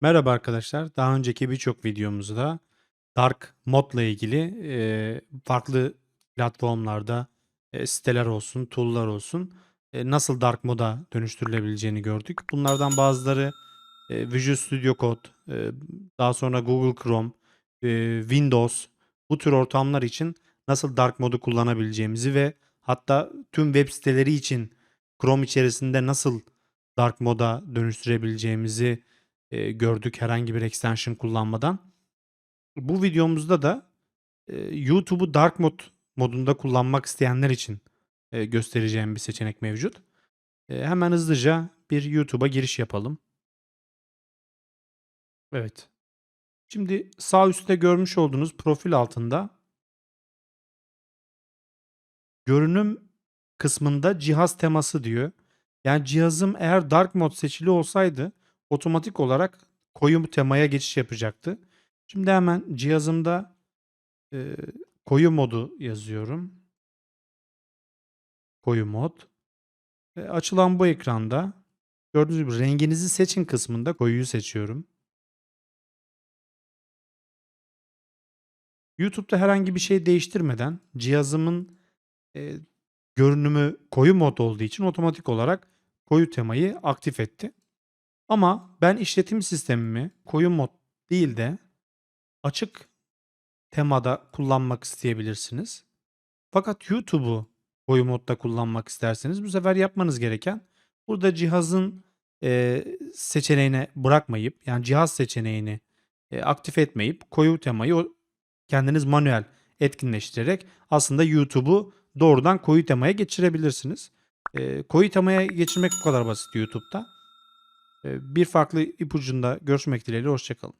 Merhaba arkadaşlar. Daha önceki birçok videomuzda Dark Mod'la ilgili eee, farklı platformlarda eee, siteler olsun, tool'lar olsun eee, nasıl Dark Mod'a dönüştürülebileceğini gördük. Bunlardan bazıları eee, Visual Studio Code, eee, daha sonra Google Chrome, eee, Windows bu tür ortamlar için nasıl Dark Mod'u kullanabileceğimizi ve hatta tüm web siteleri için Chrome içerisinde nasıl Dark Mod'a dönüştürebileceğimizi eee, gördük herhangi bir extension kullanmadan. Bu videomuzda da eee, YouTube'u Dark Mode modunda kullanmak isteyenler için eee, göstereceğim bir seçenek mevcut. Eee, hemen hızlıca bir YouTube'a giriş yapalım. Evet. Şimdi sağ üstte görmüş olduğunuz profil altında görünüm kısmında cihaz teması diyor. Yani cihazım eğer Dark Mode seçili olsaydı otomatik olarak koyu temaya geçiş yapacaktı. Şimdi hemen cihazımda eee, koyu modu yazıyorum. Koyu mod. E, açılan bu ekranda gördüğünüz gibi renginizi seçin kısmında koyuyu seçiyorum. YouTube'da herhangi bir şey değiştirmeden cihazımın e, görünümü koyu mod olduğu için otomatik olarak koyu temayı aktif etti. Ama ben işletim sistemimi koyu mod değil de açık temada kullanmak isteyebilirsiniz. Fakat YouTube'u koyu modda kullanmak isterseniz bu sefer yapmanız gereken burada cihazın e, seçeneğine bırakmayıp yani cihaz seçeneğini e, aktif etmeyip koyu temayı kendiniz manuel etkinleştirerek aslında YouTube'u doğrudan koyu temaya geçirebilirsiniz. E, koyu temaya geçirmek bu kadar basit YouTube'da. E, bir farklı ipucunda görüşmek dileğiyle hoşçakalın.